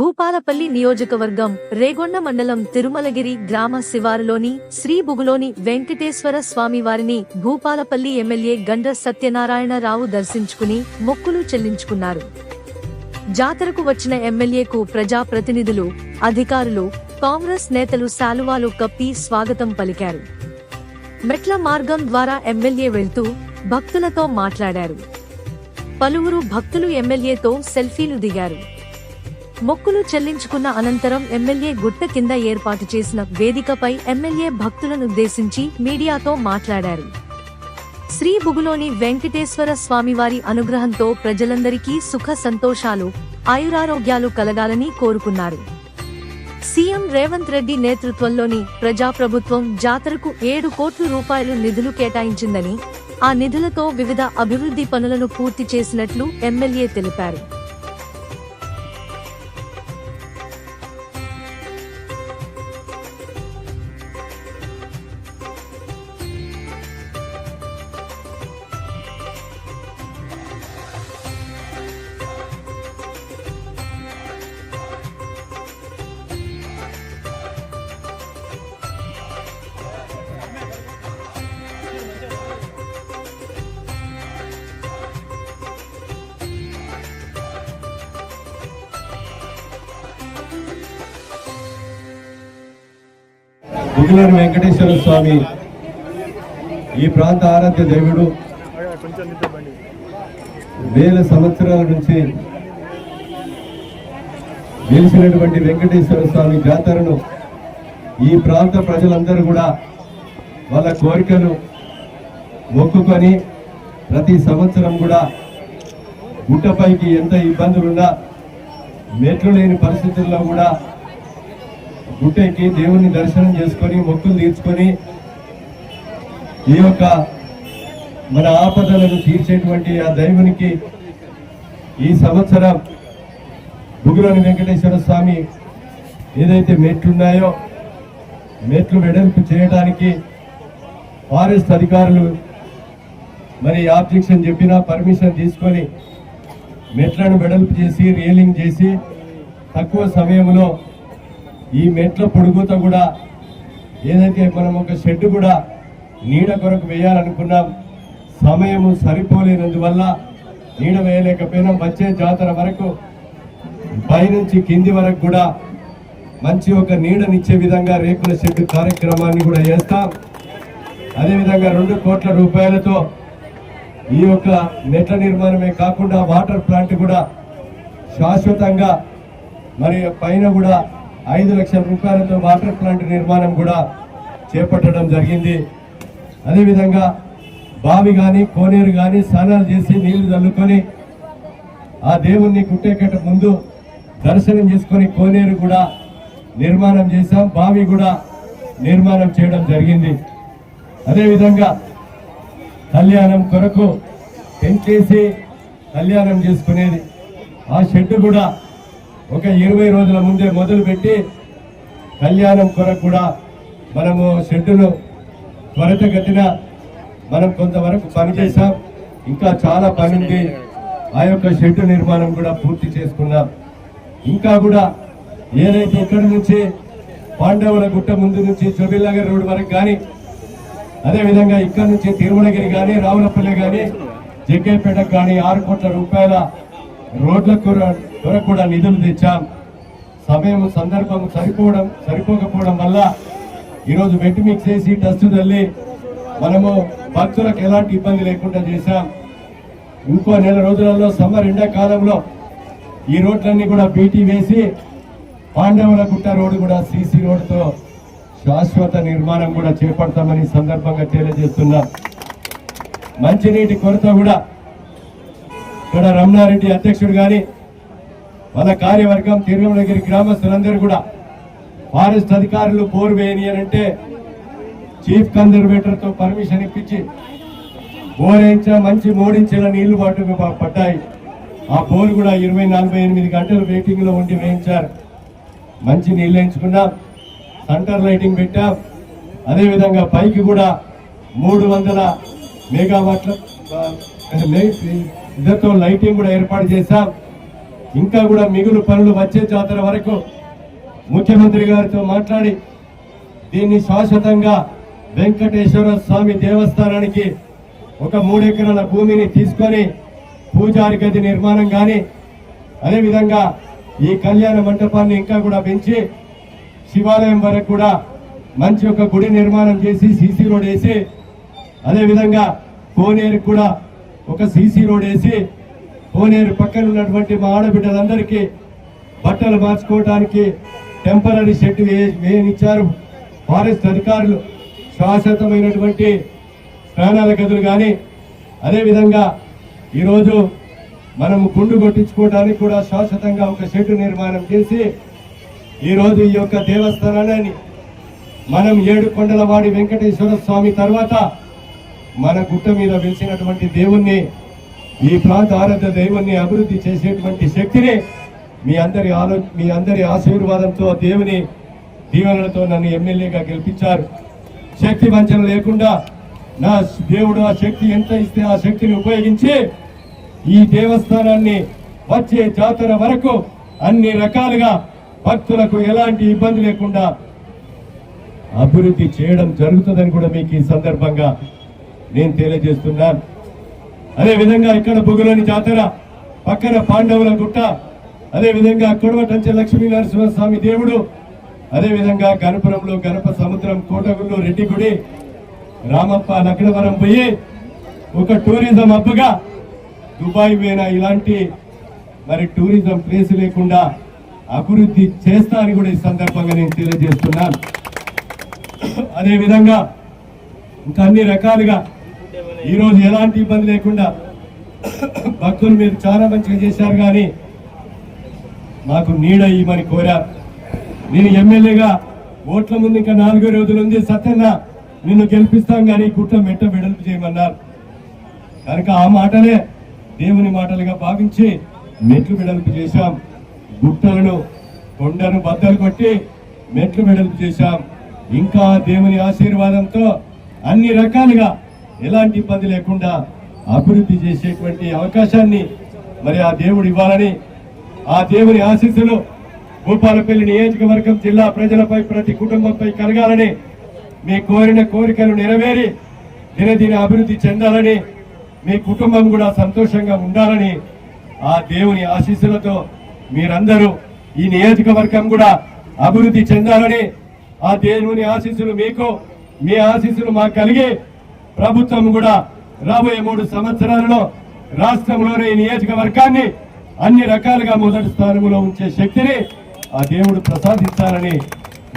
భూపాలపల్లి నియోజకవర్గం రేగొండ మండలం తిరుమలగిరి గ్రామ శివారులోని శ్రీ బుగులోని వెంకటేశ్వర స్వామి వారిని భూపాలపల్లి ఎమ్మెల్యే గండ్ర సత్యనారాయణరావు దర్శించుకుని మొక్కులు చెల్లించుకున్నారు. జాతరకు వచ్చిన ఎమ్మెల్యేకు ప్రజా ప్రతినిధులు అధికారులు కాంగ్రెస్ నేతలు శాలువాలు కప్పి స్వాగతం పలికారు. మెట్ల మార్గం ద్వారా ఎమ్మెల్యే వెళ్తూ భక్తులతో మాట్లాడారు. పలువురు భక్తులు ఎమ్మెల్యేతో సెల్ఫీలు దిగారు. మొక్కులు చెల్లించుకున్న అనంతరం ఎమ్మెల్యే గుట్ట కింద ఏర్పాటు చేసిన వేదికపై ఎమ్మెల్యే భక్తులను ఉద్దేశించి మీడియాతో మాట్లాడారు. శ్రీ బుగులోని వెంకటేశ్వర స్వామివారి అనుగ్రహంతో ప్రజలందరికీ సుఖ సంతోషాలు ఆయురారోగ్యాలు కలగాలని కోరుకున్నారు. సీఎం రేవంత్ రెడ్డి నేతృత్వంలోని ప్రజాప్రభుత్వం జాతరకు ఏడు కోట్ల రూపాయలు నిధులు కేటాయించిందని ఆ నిధులతో వివిధ అభివృద్ధి పనులను పూర్తి చేసినట్లు ఎమ్మెల్యే తెలిపారు. బుగిలూరు వెంకటేశ్వర స్వామి ఈ ప్రాంత ఆరాధ్య దేవుడు. వేల సంవత్సరాల నుంచి గెలిచినటువంటి వెంకటేశ్వర స్వామి జాతరను ఈ ప్రాంత ప్రజలందరూ కూడా వాళ్ళ కోరికను మొక్కుకొని ప్రతి సంవత్సరం కూడా గుట్టపైకి ఎంత ఇబ్బందులున్నా మెట్లు లేని పరిస్థితుల్లో కూడా గుట్టెక్కి దేవుని దర్శనం చేసుకొని మొక్కులు తీర్చుకొని ఈ యొక్క మన ఆపదలను తీర్చేటువంటి ఆ దైవునికి ఈ సంవత్సరం బుగులోని వెంకటేశ్వర స్వామి ఏదైతే మెట్లున్నాయో మెట్లు వెడల్పు చేయడానికి ఫారెస్ట్ అధికారులు మరి ఆబ్జెక్షన్ చెప్పినా పర్మిషన్ తీసుకొని మెట్లను వెడల్పు చేసి రియలింగ్ చేసి తక్కువ సమయంలో ఈ మెట్ల పొడుగుతో కూడా ఏదైతే మనం ఒక షెడ్ కూడా నీడ కొరకు వేయాలనుకున్నాం సమయము సరిపోలేనందువల్ల నీడ వేయలేకపోయినా. వచ్చే జాతర వరకు పైనుంచి కింది వరకు కూడా మంచి ఒక నీడనిచ్చే విధంగా రేకుల షెడ్ కార్యక్రమాన్ని కూడా చేస్తాం. అదేవిధంగా రెండు కోట్ల రూపాయలతో ఈ యొక్క నెట్ల నిర్మాణమే కాకుండా వాటర్ ప్లాంట్ కూడా శాశ్వతంగా మరి పైన కూడా ఐదు లక్షల రూపాయలతో వాటర్ ప్లాంట్ నిర్మాణం కూడా చేపట్టడం జరిగింది. అదేవిధంగా బావి కానీ కోనేరు కానీ స్నానాలు చేసి నీళ్ళు చల్లుకొని ఆ దేవుణ్ణి కుట్టేకట ముందు దర్శనం చేసుకొని కోనేరు కూడా నిర్మాణం చేశాం. బావి కూడా నిర్మాణం చేయడం జరిగింది. అదేవిధంగా కళ్యాణం కొరకు పెంచేసి కళ్యాణం చేసుకునేది. ఆ షెడ్ కూడా ఒక ఇరవై రోజుల ముందే మొదలుపెట్టి కళ్యాణం కొరకు కూడా మనము షెడ్డును త్వరితగతిన మనం కొంతవరకు పని చేశాం. ఇంకా చాలా పని ఉంది ఆ యొక్క షెడ్డు నిర్మాణం కూడా పూర్తి చేసుకున్నాం. ఇంకా కూడా ఏదైతే ఇక్కడి నుంచి పాండవుల గుట్ట ముందు నుంచి చొబిల్లాగర్ రోడ్ వరకు కానీ అదేవిధంగా ఇక్కడ నుంచి తిరుమలగిరి కానీ రావులపల్లి కానీ జగ్గేపేటకు కానీ ఆరు కోట్ల రూపాయల రోడ్ల కొర- కొరకు కూడా నిధులు తెచ్చాం. సమయం సందర్భం సరిపోవడం సరిపోకపోవడం వల్ల ఈరోజు వెట్ మిక్స్ చేసి డస్ట్ తల్లి మనము భక్తులకు ఎలాంటి ఇబ్బంది లేకుండా చేశాం. ఇంకో నెల రోజులలో సమ్మర్ ఎండాకాలంలో ఈ రోడ్లన్నీ కూడా బీటీ వేసి పాండవుల గుట్ట రోడ్డు కూడా సీసీ రోడ్డుతో శాశ్వత నిర్మాణం కూడా చేపడతామని సందర్భంగా తెలియజేస్తున్నాం. మంచినీటి కొరత కూడా ఇక్కడ రమణారెడ్డి అధ్యక్షుడు కానీ వాళ్ళ కార్యవర్గం తిరుమలగిరి గ్రామస్తులందరూ కూడా ఫారెస్ట్ అధికారులు బోర్ వేయని అని అంటే చీఫ్ కన్జర్వేటర్తో పర్మిషన్ ఇప్పించి బోర్ మంచి మోడించిన నీళ్ళు పాటు పడ్డాయి. ఆ బోర్ కూడా ఇరవై నలభై ఎనిమిది గంటలు వెయిటింగ్లో ఉండి వేయించారు. మంచి నీళ్ళు వేయించుకున్నాం. సెంటర్ లైటింగ్ పెట్టాం. అదేవిధంగా పైకి కూడా మూడు వందల మెగావాట్ల ఇద్దరితో లైటింగ్ కూడా ఏర్పాటు చేశాం. ఇంకా కూడా మిగులు పనులు వచ్చే జాతర వరకు ముఖ్యమంత్రి గారితో మాట్లాడి దీన్ని శాశ్వతంగా వెంకటేశ్వర స్వామి దేవస్థానానికి ఒక మూడెకరాల భూమిని తీసుకొని పూజారి గది నిర్మాణం కానీ అదేవిధంగా ఈ కళ్యాణ మంటపాన్ని ఇంకా కూడా పెంచి శివాలయం వరకు కూడా మంచి ఒక గుడి నిర్మాణం చేసి సీసీ రోడ్ వేసి అదేవిధంగా కోనేరు కూడా ఒక సీసీ రోడ్ వేసి కోనేరు పక్కన ఉన్నటువంటి మా ఆడబిడ్డలందరికీ బట్టలు మార్చుకోవడానికి టెంపరీ షెడ్ వేయనిచ్చారు. ఫారెస్ట్ అధికారులు శాశ్వతమైనటువంటి స్నానాల గదులు కానీ అదేవిధంగా ఈరోజు మనం గుండు కొట్టించుకోవడానికి కూడా శాశ్వతంగా ఒక షెడ్ నిర్మాణం చేసి ఈరోజు ఈ యొక్క దేవస్థానాన్ని మనం ఏడు కొండలవాడి వెంకటేశ్వర స్వామి తర్వాత మన గుట్ట మీద వెలిసినటువంటి దేవుణ్ణి ఈ ప్రాంత ఆరాధ్య దేవుణ్ణి అభివృద్ధి చేసేటువంటి శక్తిని మీ అందరి ఆలో మీ అందరి ఆశీర్వాదంతో దేవుని దీవెనలతో నన్ను ఎమ్మెల్యేగా గెలిపించారు. శక్తి వంచన లేకుండా నా దేవుడు ఆ శక్తి ఎంత ఇస్తే ఆ శక్తిని ఉపయోగించి ఈ దేవస్థానాన్ని వచ్చే జాతర వరకు అన్ని రకాలుగా భక్తులకు ఎలాంటి ఇబ్బంది లేకుండా అభివృద్ధి చేయడం జరుగుతుందని కూడా మీకు ఈ సందర్భంగా నేను తెలియజేస్తున్నాను అదే విధంగా ఇక్కడ బొగులోని జాతర పక్కన పాండవుల గుట్ట అదే విధంగా కొడవటంచె లక్ష్మీ నరసింహస్వామి దేవుడు అదే విధంగా గణపురంలో గణప సముద్రం కోటగుళ్ళు రెడ్డిగుడి రామప్ప లక్నవరం పోయి ఒక టూరిజం హబ్గా దుబాయ్ పోయిన ఇలాంటి మరి టూరిజం ప్లేస్ లేకుండా అభివృద్ధి చేస్తా అని కూడా ఈ సందర్భంగా నేను తెలియజేస్తున్నాను అదేవిధంగా ఇంకా అన్ని రకాలుగా ఈరోజు ఎలాంటి ఇబ్బంది లేకుండా భక్తులు మీరు చాలా మంచిగా చేశారు కానీ మాకు నీడ ఇవ్వమని కోరారు నేను ఎమ్మెల్యేగా ఓట్ల ముందు ఇంకా నాలుగో రోజులు ఉంది. సత్యన్న నిన్ను గెలిపిస్తాం కానీ గుట్ట మెట్ట వెడల్పు చేయమన్నారు. కనుక ఆ మాటలే దేవుని మాటలుగా భావించి మెట్లు వెడల్పు చేశాం. గుట్టలను కొండను బద్దలు కొట్టి మెట్లు వెడల్పు చేశాం. ఇంకా దేవుని ఆశీర్వాదంతో అన్ని రకాలుగా ఎలాంటి ఇబ్బంది లేకుండా అభివృద్ధి చేసేటువంటి అవకాశాన్ని మరి ఆ దేవుడు ఇవ్వాలని ఆ దేవుని ఆశీస్సులు భూపాలపల్లి నియోజకవర్గం జిల్లా ప్రజలపై ప్రతి కుటుంబంపై కలగాలని మీ కోరిన కోరికలు నెరవేరి దినదిన అభివృద్ధి చెందాలని మీ కుటుంబం కూడా సంతోషంగా ఉండాలని ఆ దేవుని ఆశీస్సులతో మీరందరూ ఈ నియోజకవర్గం కూడా అభివృద్ధి చెందాలని ఆ దేవుని ఆశీస్సులు మీకు మీ ఆశీస్సులు మాకు కలిగి ప్రభుత్వం కూడా రాబోయే మూడు సంవత్సరాలలో రాష్ట్రంలోని ఈ నియోజకవర్గాన్ని అన్ని రకాలుగా మొదటి స్థానంలో ఉంచే శక్తిని ఆ దేవుడు ప్రసాదిస్తారని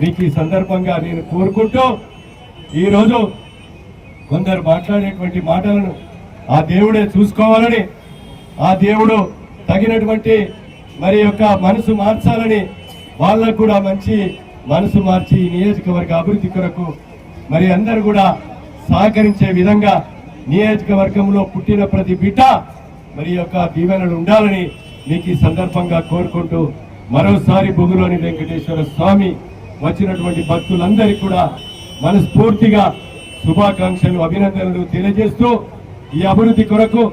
మీకు ఈ సందర్భంగా నేను కోరుకుంటూ ఈరోజు కొందరు మాట్లాడేటువంటి మాటలను ఆ దేవుడే చూసుకోవాలని ఆ దేవుడు తగినటువంటి మరి యొక్క మనసు మార్చాలని వాళ్ళకు కూడా మంచి మనసు మార్చి ఈ నియోజకవర్గ అభివృద్ధి కొరకు మరి అందరు కూడా సహకరించే విధంగా నియోజకవర్గంలో పుట్టిన ప్రతి బిడ్డ మరి యొక్క దీవెనలు ఉండాలని మీకు ఈ సందర్భంగా కోరుకుంటూ మరోసారి బొగులోని వెంకటేశ్వర స్వామి వచ్చినటువంటి భక్తులందరికీ కూడా మనస్ఫూర్తిగా శుభాకాంక్షలు అభినందనలు తెలియజేస్తూ ఈ అభివృద్ధి కొరకు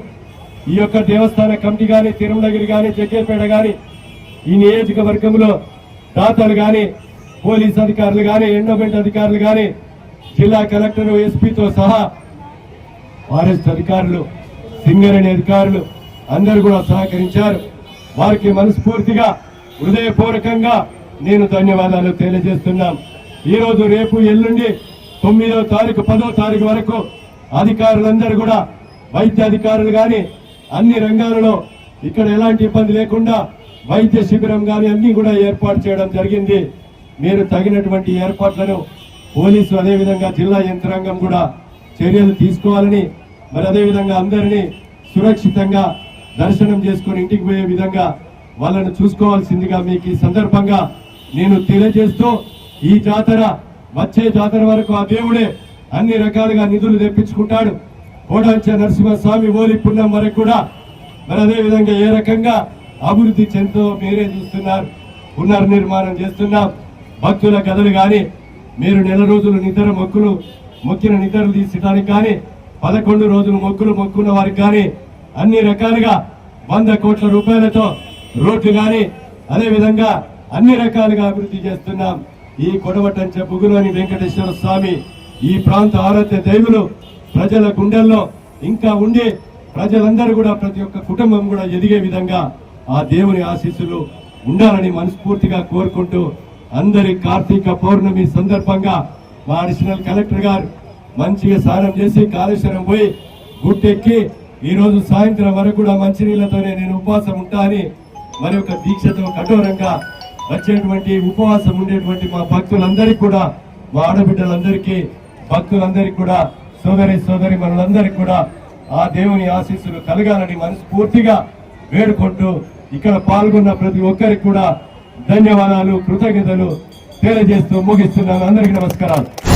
ఈ యొక్క దేవస్థాన కమిటీ కానీ తిరుమలగిరి కానీ జగ్గేపేట కానీ ఈ నియోజకవర్గంలో దాతలు కానీ పోలీస్ అధికారులు కానీ ఎండోమెంట్ అధికారులు కానీ జిల్లా కలెక్టర్ ఎస్పీతో సహా ఫారెస్ట్ అధికారులు సింగరేణి అధికారులు అందరూ కూడా సహకరించారు. వారికి మనస్ఫూర్తిగా హృదయపూర్వకంగా నేను ధన్యవాదాలు తెలియజేస్తున్నాం. ఈరోజు రేపు ఎల్లుండి తొమ్మిదో తారీఖు పదో తారీఖు వరకు అధికారులందరూ కూడా వైద్య అధికారులు కానీ అన్ని రంగాలలో ఇక్కడ ఎలాంటి ఇబ్బంది లేకుండా వైద్య శిబిరం కానీ అన్ని కూడా ఏర్పాటు చేయడం జరిగింది. మీరు తగినటువంటి ఏర్పాట్లను పోలీసులు అదేవిధంగా జిల్లా యంత్రాంగం కూడా చర్యలు తీసుకోవాలని మరి అదేవిధంగా అందరినీ సురక్షితంగా దర్శనం చేసుకొని ఇంటికి పోయే విధంగా వాళ్ళను చూసుకోవాల్సిందిగా మీకు ఈ సందర్భంగా నేను తెలియజేస్తూ ఈ జాతర వచ్చే జాతర వరకు ఆ దేవుడే అన్ని రకాలుగా నిధులు తెప్పించుకుంటాడు. కోటాంచ నరసింహస్వామి ఓలి పుణ్యం వరకు కూడా మరి అదేవిధంగా ఏ రకంగా అభివృద్ధి చెందుతో మీరే చూస్తున్నారు పునర్నిర్మాణం చేస్తున్నాం. భక్తుల కథలు కానీ మీరు నెల రోజులు నిద్ర మొక్కులు మొక్కిన నిద్రలు తీసడానికి కానీ పదకొండు రోజులు మొక్కులు మొక్కున్న వారికి కానీ అన్ని రకాలుగా వంద కోట్ల రూపాయలతో రోడ్లు కానీ అదేవిధంగా అన్ని రకాలుగా అభివృద్ధి చేస్తున్నాం. ఈ కొడవటంచ బుగులోని వెంకటేశ్వర స్వామి ఈ ప్రాంత ఆరాధ్య దైవులు ప్రజల గుండెల్లో ఇంకా ఉండి ప్రజలందరూ కూడా ప్రతి ఒక్క కుటుంబం కూడా ఎదిగే విధంగా ఆ దేవుని ఆశీస్సులు ఉండాలని మనస్ఫూర్తిగా కోరుకుంటూ అందరి కార్తీక పౌర్ణమి సందర్భంగా మా అడిషనల్ కలెక్టర్ గారు మంచిగా స్నానం చేసి కాళేశ్వరం పోయి గుట్టెక్కి ఈరోజు సాయంత్రం వరకు కూడా మంచినీళ్ళతోనే నేను ఉపవాసం ఉంటా అని మరి ఒక దీక్షతో కఠోరంగా వచ్చేటువంటి ఉపవాసం ఉండేటువంటి మా భక్తులందరికీ కూడా మా ఆడబిడ్డలందరికీ భక్తులందరికీ కూడా సోదరి సోదరి మనందరికీ కూడా ఆ దేవుని ఆశీస్సులు కలగాలని మనస్ఫూర్తిగా వేడుకుంటూ ఇక్కడ పాల్గొన్న ప్రతి ఒక్కరికి కూడా ధన్యవాదాలు కృతజ్ఞతలు తెలియజేస్తూ ముగిస్తున్నాను. అందరికీ నమస్కారాలు.